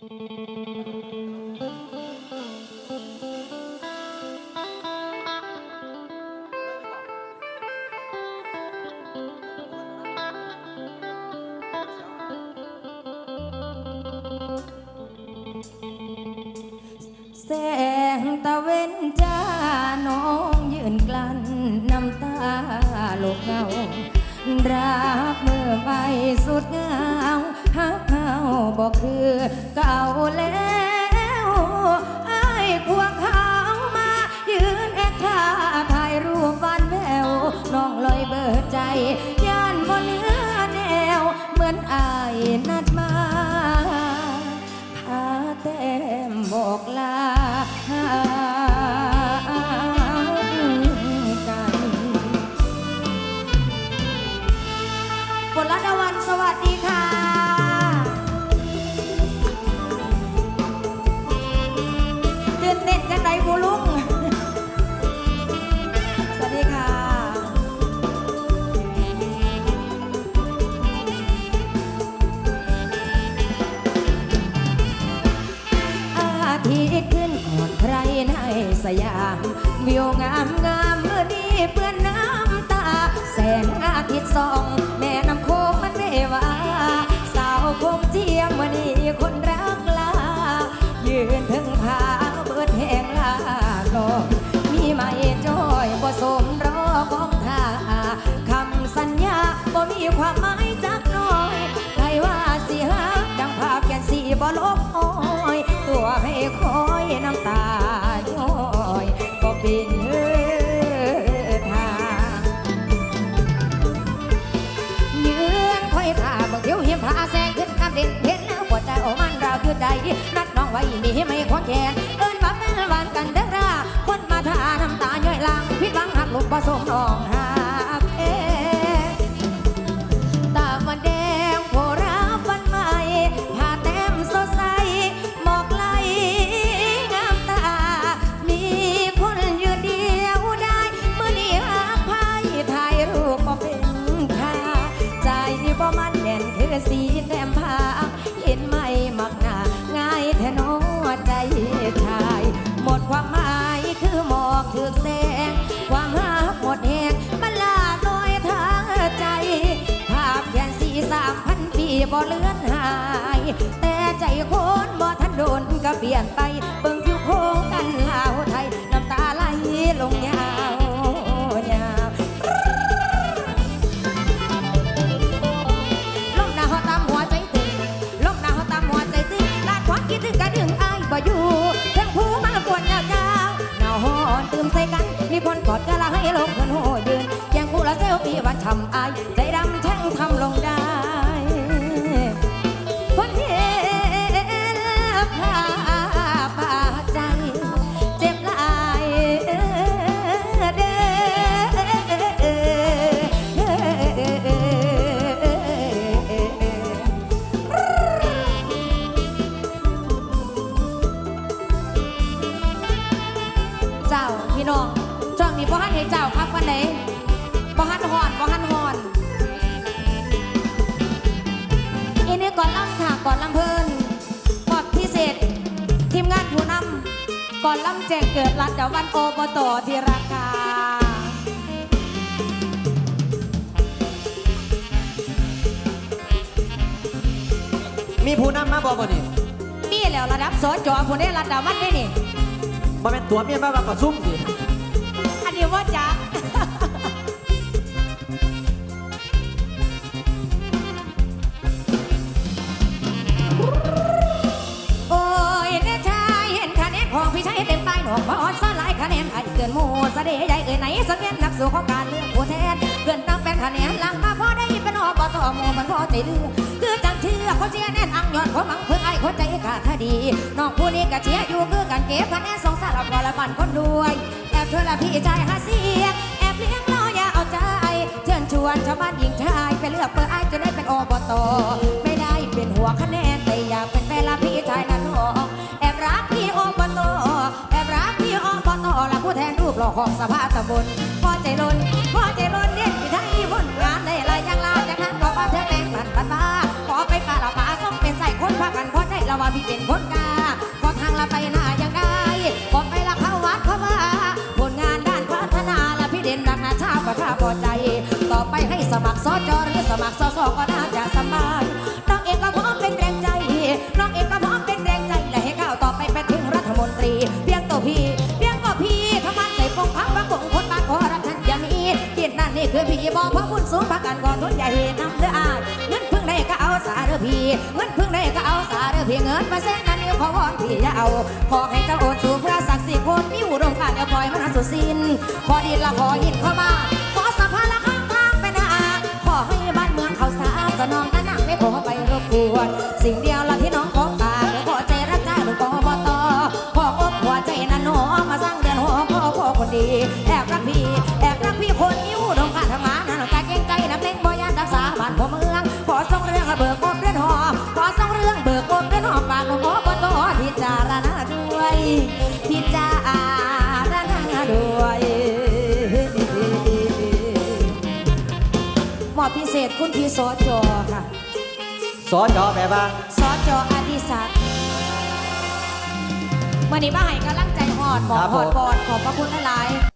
แสงตะเว้นจ้าน้องยืนกลั้นน้ำตาโลกเงา รักเมื่อไปสุดเงาหักเฮาบอกคือเก่าแล้วไอ้ควงเขามายืนแอคท่าถ่ายรูปวันแววน้องลอยเบิดใจ ย่านบ่เหลือแนว เหมือนไอายนัดมาพาแต้มบอกลา ยามวิวงามงามเมื่อนี้เปื้อนน้ำตา แสงอาทิตย์ส่อง แม่น้ำโค้งมันเมวาสาวคงเจียมวันนี้คนรักลา ยืนถึงผาเบิดแห่งลาก่อนมีไหมจอยบ่สมรอของทาคำสัญญาบ่มีความหมายจักน้อยใครว่าสิฮักดังภาพแกนสีบ่ลบ นัดน้องไว้มีไม่ควงแขนเอิ้นมาเป็นหวานกันเด้อราคนมาท่าน้ำตาย่อยลังพิดหวังหักลูกผสมน้องหา หมอแสงความหักหมดแหงมันลาลอยทางใจ ภาพแขนสีสามพันปีบ่เลือนหาย แต่ใจคนบ่ทันโดนก็เปลี่ยนไป เบิ่งผิวโค้งกันลาวไทย น้ำตาไหลลงยา คนกอดกันละให้ลงคนโหยืนแยังกูละเซลฟี่ว่าช้ำอายใจ อนล่ำแจงเกิดรัดดาวันโอบตที่ราคามีผู้นำมาบอกบ่นี่มีแล้วระดับสจผู้ได้รัดเดาวันได้นี่บ่เป็นตัวเมียมาว่าก็ซุ่มดิอันนี้ว่าจ้า นหมู่สะเดใหญ่เอ่ยไหนสังเวียนนักสู้ของการเลือกผู้แทนเกินตั้งเป็นคะแนนหลังมาพอได้เป็นอบตหมู่มันพอใจเลือกคือจังเชื่อเขาเชียร์แน่นอังยอดของมังเพื่อไอ้คนใจขาดทดีน้องผู้นี้ก็เชียร์อยู่คือกันเก็บคะแนนสองสารพอละบันคนด้วยแอบเธอละพี่ใจหาเสียงแอบเลี้ยงรออย่าเอาใจเชิญชวนชาวบ้านหญิงชายไปเลือกเปิดไอ้จะได้เป็นอบตไม่ได้เป็นหัวคะแนนแต่อยากเป็น ของสภาตะบนพอใจลนพอใจลนเด่นที่ไทยบนงานในลายย่างลาจากนั้นขอความเธแรงบันบันตาขอไปป่าละป่าส่งเป็นใส่คนพากันพ่อใจละว่าพี่เป็นคนกาขอทางละไปหน้ายังได้ขอไปละเข้าวัดเข้าว่าผลงานด้านพัฒนาละพี่เด่นดักนาชาประชาพอใจ ต่อไปให้สมัครสอจหรือสมัครสอสอก็น่าจะ เด้อพี่เงินพึ่งได้ก็เอาสาเด้อพี่เงินมาเส้นนั้นนี่ขอวอนพี่อย่าเอา ขอให้เจ้าโอนสู่เพื่อศักดิ์ศรีคนมีอุดมการณ์อย่าปล่อยมันสุดสิ้นขอดีละขอหินเข้ามา ขอสะพานละข้างทางไปนะขอให้บ้านเมืองเขาสะอาดสนองตะนักไม่ขอไปรบกวนสิ่งเดียว เศษคุณพี่สอจอค่ะสอจอแบบว่าสอจออดิศักดิ์วันนี้มาให้กำลังใจหอดหมอครับหอดผมบอดขอบพระคุณหลาย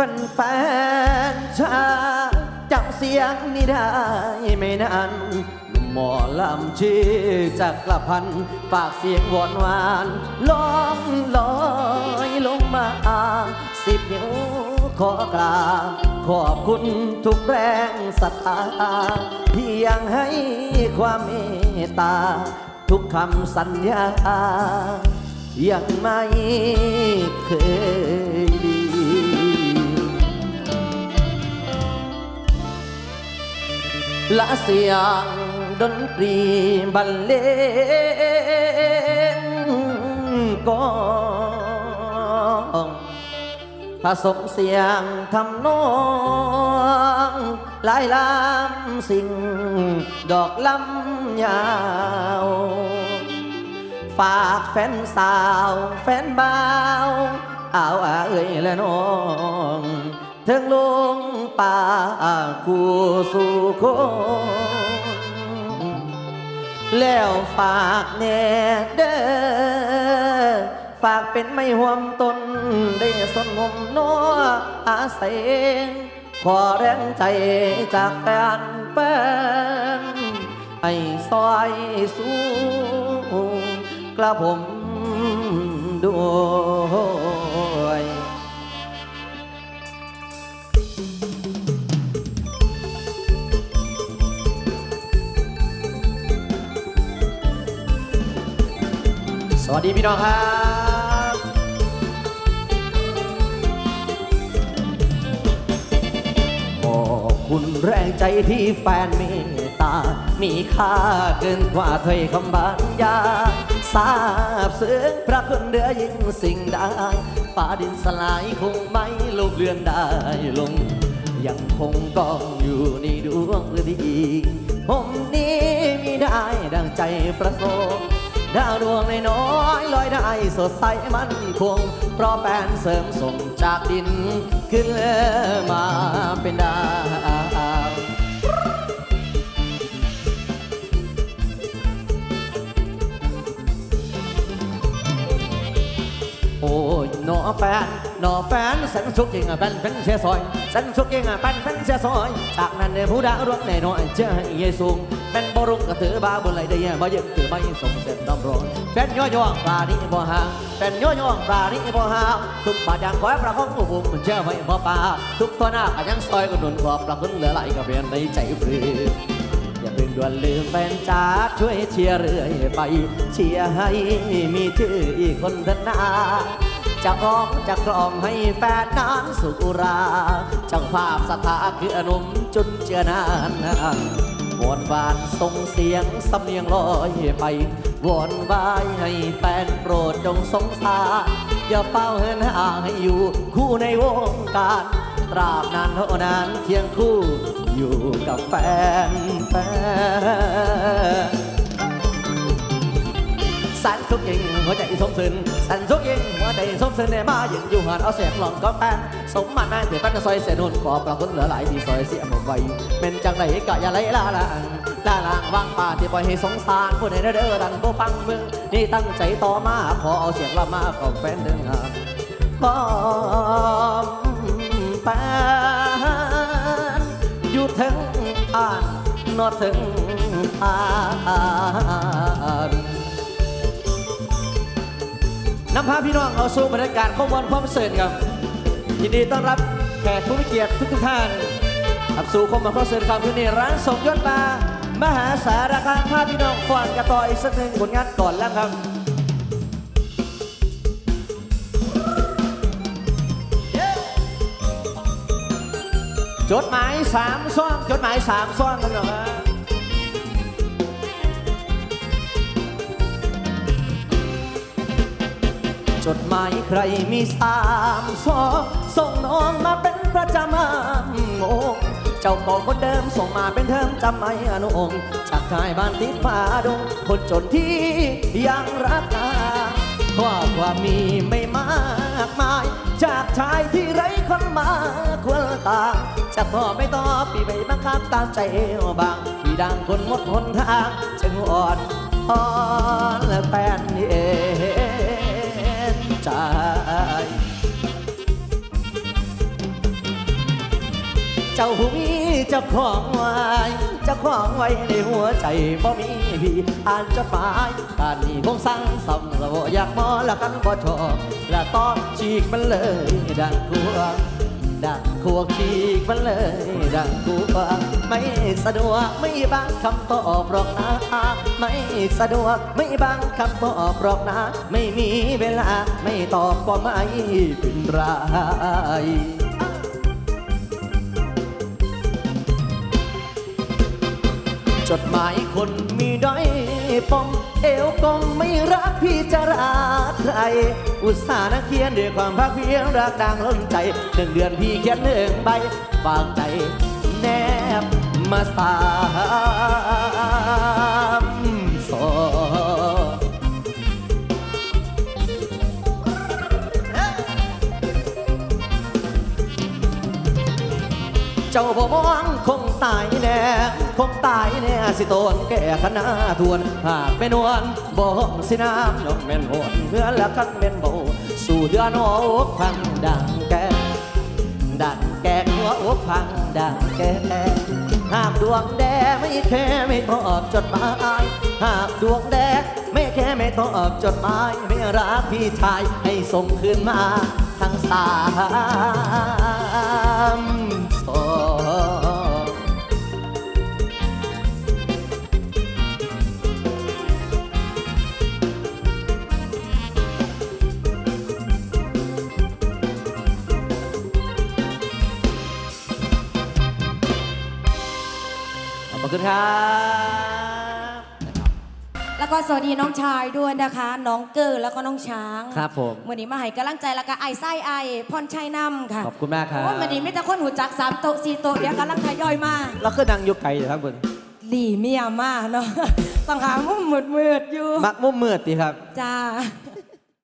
แฟนๆชาจำเสียงนี้ได้ไหม่นานหนุ่มหมอลำชื่อจักรพันธ์ปากเสียงหวานหวานๆลองลอยลงมาสิบนิ้วขอกราบขอบคุณทุกแรงศรัทธาที่ยังให้ความเมตตา ทุกคำสัญญา ยังไม่เคย ละเสียงดนตรีบรรเลงก้องผสมเสียงทำนองหลายลำสิ่งดอกลำยาวฝากแฟนสาวแฟนบ่าว เอาอาเอ่ยและน้องถึงลุง ป่าคู่สู่คนแล้วฝากแน่เด้อฝากเป็นไม่ห่วมตนได้สนมนัวอาศัยขอแรงใจจากแฟนเป็นไอ้ซอยสูงกระผมด้วย วัสดีพี่น้องครับขอบคุณแรงใจที่แฟนเมตตา มีค่าเกินกว่าถ้อยคำบรรยาทราบซึ้งพระคุณเดือยิ่งสิ่งใดฟ้าดินสลายคงไม่ลบเลือนได้ลง ยังคงกองอยู่ในดวงฤดีผมนี้มีได้ดังใจประสงค์ ดาวดวงในน้อยลอยได้สดใสมันคง เพราะแฟนเสริมส่งจากดิน ขึ้นมาเป็นดาวโอ้ยหนอแฟนหนอแฟนสันสุกยิงอะเป็นเป็นเสียซอยสันสุกยิงอะเป็นเป็นเสียซอย จากนั้นเนี่ยผู้ดาวรวงแน่นอนเจอให้เยสูง เป็นบรุงกระถือบาบุญไหลได้ยังบ่ยึดถือไม่ส่งเสร็จน้ำร้อนเป็นย่อย่องปลานี้บ่ห่างเป็นย่อย่องปลานี้บ่ห่างทุกบาทอย่างคอยประคองผู้บุมเชื่อไว้บ่ป่าทุกตัวหน้าก็ยังซอยก็หนุนขอบประคุณเหลือไหลกับเรียนในใจปรืออย่าเพิ่งด่วนลืมแฟนจ้าช่วยเชียร์เรื่อยไป เชียร์ให้มีชื่ออีกคนเถอะนาจะร้องจะกล่อมให้แฟนนั้นสุราจังภาพสถาคืออนุมจุนเจือนาน วอนวานส่งเสียงสำเนียงลอยไป วอนวายให้แฟนโปรดจงสงสารอย่าเฝ้าเฮินห่างให้อยู่คู่ในวงการ ตราบนานเท่านานเคียงคู่อยู่กับแฟนแฟน สันสุกยิงหัวใจสมสึนสันสุกยิงหัวใจสมสึนเนี่ยมายิงอยู่หาดเอาเสียงหลองก็แป้นสมมันแม่นเถือแป้นซอยเสียนุ่นขอปลาคนเหลือหลายที่ซอยเสียหมดไว้เป็นจังไรกะอย่าไหลลาลางลาลางว่างป่าที่ปล่อยให้สงสารผู้ใดเด้อดันโบฟังมึงนี่ตั้งใจต่อมาขอเอาเสียงละมาของแฟนเดินงานพร้อมแป้นอยู่ถึงอ่านนอถึงอ่าน นำพาพี่น้องเอาสู่บรรยากาศข้อมูลความเสริญครับยินดีต้อนรับแขกผู้มีเกียรติทุกท่านขับสู่ข้อมูลความเสริญครับที่นี่ร้านสมยศมามหาสารคามพาพี่น้องฟังกันต่ออีกสักหนึ่งผลงานก่อนแล้วครับจดหมายสามซ่องจดหมายสามซ่องกันเหรอ จดหมายใครมีสามซองส่งน้องมาเป็นประจำโงงเจ้าของคนเดิมส่งมาเป็นเทอมจำไม่อนุองจากชายบ้านติดฟ้าดงคนจนที่ยังรักกันข้อความมีไม่มากมาย จากชายที่ไร้คนมาควรตางจะตอบไม่ตอบปีไปบังคับตามใจเอาบางพี่ดังคนหมดหนทางจึงอ่อนอ่อนและแฟนเอง จ้าผู้มีเจ้าของไว้เจ้าของไว้ในหัวใจบ่มีพี่อ่านจดหมายการนี้คงสั่งสำเราอยากมอละกันบ่ชอบและตอนฉีกมันเลยดังกลัวดังขวกฉีกมันเลยดังกลัวไม่สะดวกไม่บางคำตอบหรอกนะ ไม่สะดวกไม่บางคำตอบหรอกนะ ไม่มีเวลาไม่ตอบก็ไม่เป็นไร จดหมายคนมีด้อยปมเอวกลมไม่รักพี่จะรักใคร อุตส่าห์นักเขียนด้วยความภาคเพียงรักดังล้นใจหนึ่งเดือนพี่เขียนหนึ่งใบฝากใจแนบมาสามสองเจ้าบ่มองคงตายแน่ คงตายแน่สิโตนแก่ขนาทวน หากเป็นวนบ่ห้องสิน้ำน้องแม่นหวนเมื่อละกันแม่นโบสู่เดือนหัวอกพังดังแกดังแกหัวอกพังดังแกหากดวงแดไม่แค่ไม่ตอบจดหมายหากดวงแดไม่แค่ไม่ตอบจดหมายไม่รักพี่ชายให้ส่งคืนมาทั้งสามสอง อบคุณครับแล้วก็สวัสดีน้องชายด้วยนะคะ น้องเกอร์แล้วก็น้องช้างครับผมวันนี้มาให้กำลังใจแล้วก็ไอ้ไส้ไอ้พรชัยน้ำค่ะขอบคุณมากครับโอ้วันนี้ไม่แต่คนหูจักสามโต๊ะสี่โต๊ะเดี๋ยวกำลังทยอยมาเราคือดังยุคไกลอยู่ครับคุณหลีเมียมาเนาะต้องหามุมมืดๆอยู่มักมุมมืดดีครับจ้า